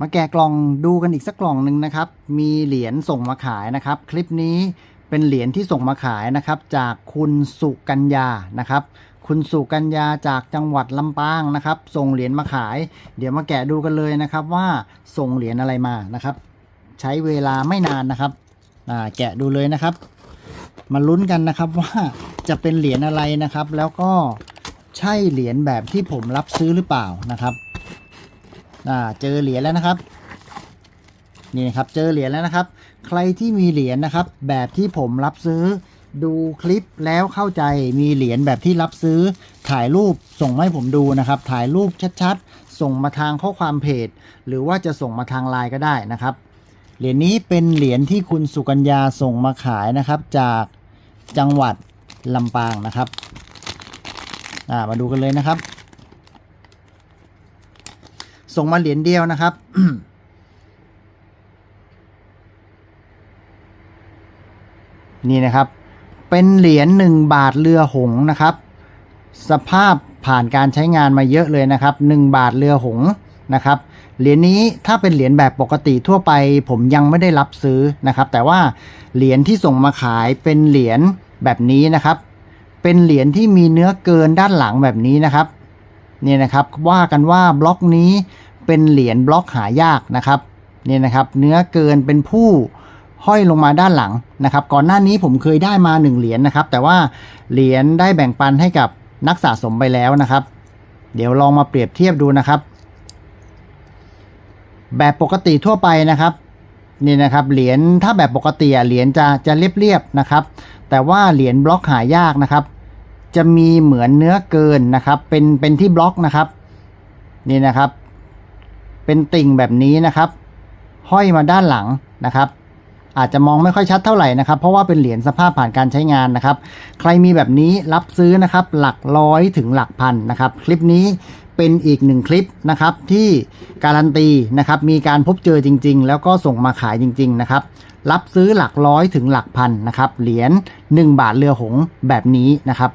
มาแกะกล่องดูกันอีกสักกล่องหนึ่งนะครับ มีเหรียญส่งมาขายนะครับ คลิปนี้เป็นเหรียญที่ส่งมาขายนะครับ จากคุณสุกัญญานะครับ คุณสุกัญญาจากจังหวัดลำปางนะครับ ส่งเหรียญมาขาย เดี๋ยวมาแกะดูกันเลยนะครับว่าส่งเหรียญอะไรมานะครับ ใช้เวลาไม่นานนะครับแกะดูเลยนะครับ มาลุ้นกันนะครับว่าจะเป็นเหรียญอะไรนะครับ แล้วก็ใช่เหรียญแบบที่ผมรับซื้อหรือเปล่านะครับ อ่าเจอเหรียญแล้วนะครับนี่นะครับเจอเหรียญแล้วนะครับ ใครที่มีเหรียญนะครับ แบบที่ผมรับซื้อ ดูคลิปแล้วเข้าใจมีเหรียญแบบที่รับซื้อ ถ่ายรูปส่งให้ผมดูนะครับ ถ่ายรูปชัดๆ ส่งมาทางข้อความเพจ หรือว่าจะส่งมาทางไลน์ก็ได้นะครับ เหรียญนี้เป็นเหรียญที่คุณสุกัญญาส่งมาขายนะครับ จากจังหวัดลำปางนะครับอ่ามาดูกันเลยนะครับ ส่งมาเหรียญเดียวนะครับนี่นะครับ เป็นเหรียญหนึ่งบาทเรือหงนะครับ สภาพผ่านการใช้งานมาเยอะเลยนะครับหนึ่งบาทเรือหงนะครับเหรียญนี้ถ้าเป็นเหรียญแบบปกติทั่วไป ผมยังไม่ได้รับซื้อนะครับ แต่ว่าเหรียญที่ส่งมาขายเป็นเหรียญแบบนี้นะครับ เป็นเหรียญที่มีเนื้อเกินด้านหลังแบบนี้นะครับ เนี่ยนะครับว่ากันว่าบล็อกนี้เป็นเหรียญบล็อกหายากนะครับเนี่ยนะครับเนื้อเกินเป็นผู้ห้อยลงมาด้านหลังนะครับก่อนหน้านี้ผมเคยได้มา 1 เหรียญนะครับ แต่ว่าเหรียญได้แบ่งปันให้กับนักสะสมไปแล้วนะครับ เดี๋ยวลองมาเปรียบเทียบดูนะครับ แบบปกติทั่วไปนะครับนี่นะครับเหรียญถ้าแบบปกติเหรียญจะจะเรียบๆนะครับ แต่ว่าเหรียญบล็อกหายากนะครับ จะมีเหมือนเนื้อเกินนะครับ เป็นเป็นที่บล็อกนะครับ นี่นะครับ เป็นติ่งแบบนี้นะครับ ห้อยมาด้านหลังนะครับ อาจจะมองไม่ค่อยชัดเท่าไหร่นะครับ เพราะว่าเป็นเหรียญสภาพผ่านการใช้งานนะครับ ใครมีแบบนี้รับซื้อนะครับ หลักร้อยถึงหลักพันนะครับ คลิปนี้เป็นอีกหนึ่งคลิปนะครับ ที่การันตีนะครับ มีการพบเจอจริง ๆ แล้วก็ส่งมาขายจริง ๆ นะครับ รับซื้อหลักร้อยถึงหลักพันนะครับ เหรียญ1บาทเรือหงแบบนี้นะครับ